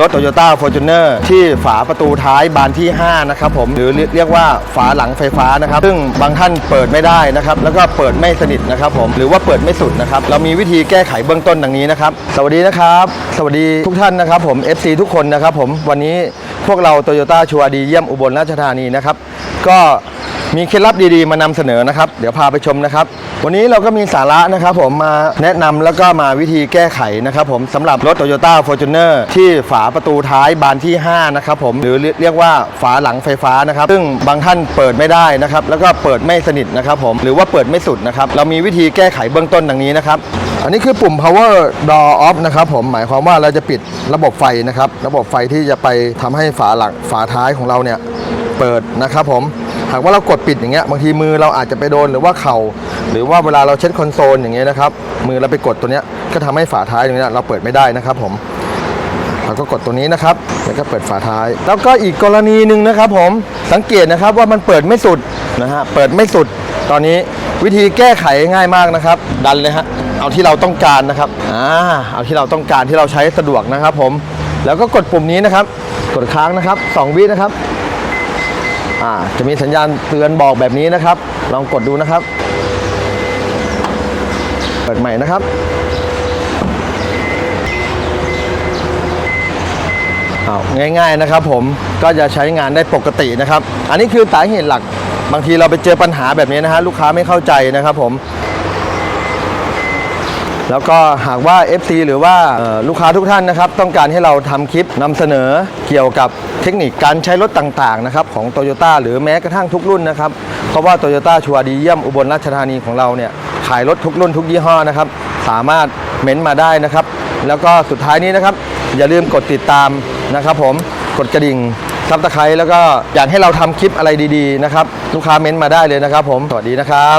รถ Toyota Fortuner ที่ฝาประตูท้ายบานที่ 5 นะครับผมหรือเรียกว่าฝาหลังไฟฟ้านะครับ ซึ่งบางท่านเปิดไม่ได้นะครับ แล้วก็เปิดไม่สนิทนะครับผมหรือว่าเปิดไม่สุดนะครับ เรามีวิธีแก้ไขเบื้องต้นดังนี้นะครับ สวัสดีนะครับ สวัสดีทุกท่านนะครับผม FC ทุกคนนะครับผมวันนี้พวกเรา Toyota ชัวดีเยี่ยมอุบลราชธานีนะครับ ก็ มีเคล็ดลับดีๆมานำเสนอนะครับ เดี๋ยวพาไปชมนะครับ วันนี้เราก็มีสาระนะครับผมมาแนะนำแล้วก็มาวิธีแก้ไขนะครับผมสำหรับรถ Toyota Fortuner ที่ฝาประตูท้ายบานที่ 5 นะครับผมหรือเรียกว่าฝาหลังไฟฟ้านะครับ ซึ่งบางท่านเปิดไม่ได้นะครับ แล้วก็เปิดไม่สนิทนะครับผมหรือว่าเปิดไม่สุดนะครับ เรามีวิธีแก้ไขเบื้องต้นดังนี้นะครับอันนี้คือปุ่ม power door off นะครับผมหมายความว่าเราจะปิดระบบไฟนะครับ ระบบไฟที่จะไปทำให้ฝาหลังฝาท้ายของเราเนี่ย เปิดนะครับผมหากว่าเรากดปิดอย่างเงี้ยบางทีมือเราอาจจะไปโดนหรือว่าเข่า หรือว่าเวลาเราเช็ดคอนโซลอย่างเงี้ยนะครับมือเราไปกดตัวเนี้ยก็ทำให้ฝาท้ายตรงเนี้ยเราเปิดไม่ได้นะครับผมเราก็กดตัวนี้นะครับแล้วก็เปิดฝาท้าย แล้วก็อีกกรณีหนึ่งนะครับ ผมสังเกตนะครับว่ามันเปิดไม่สุดนะฮะเปิดไม่สุด ตอนนี้วิธีแก้ไขง่ายมากนะครับ ดันเลยฮะเอาที่เราต้องการนะครับอ่าเอาที่เราต้องการที่เราใช้สะดวกนะครับ ผมแล้วก็กดปุ่มนี้นะครับ กดค้างนะครับสองวินะครับ อ่าจะมีสัญญาณเตือนบอกแบบนี้นะครับ ลองกดดูนะครับ เปิดใหม่นะครับเอาง่ายๆนะครับผมก็จะใช้งานได้ปกตินะครับ อันนี้คือสาเหตุหลักบางทีเราไปเจอปัญหาแบบนี้นะฮะลูกค้าไม่เข้าใจนะครับผม แล้วก็หากว่า FC หรือว่าลูกค้าทุกท่านนะครับ ต้องการให้เราทำคลิปนำเสนอเกี่ยวกับเทคนิคการใช้รถต่างๆนะครับของ t o y ยต้หรือแม้กระทั่งทุกรุ่นนะครับ เพราะว่า t o y ยต้ชัวร์ดีเยี่ยมอุบลราชธานีของเราเนี่ยขายรถทุกรุ่นทุกยี่ห้อนะครับ สามารถเม้นต์มาได้นะครับ แล้วก็สุดท้ายนี้นะครับ อย่าลืมกดติดตามนะครับ ผมกดกระดิ่งซับตะไคร้แล้วก็อยากให้เราทำคลิปอะไรดีๆนะครับ ลูกค้าเม้นต์มาได้เลยนะครับ ผมสวัสดีนะครับ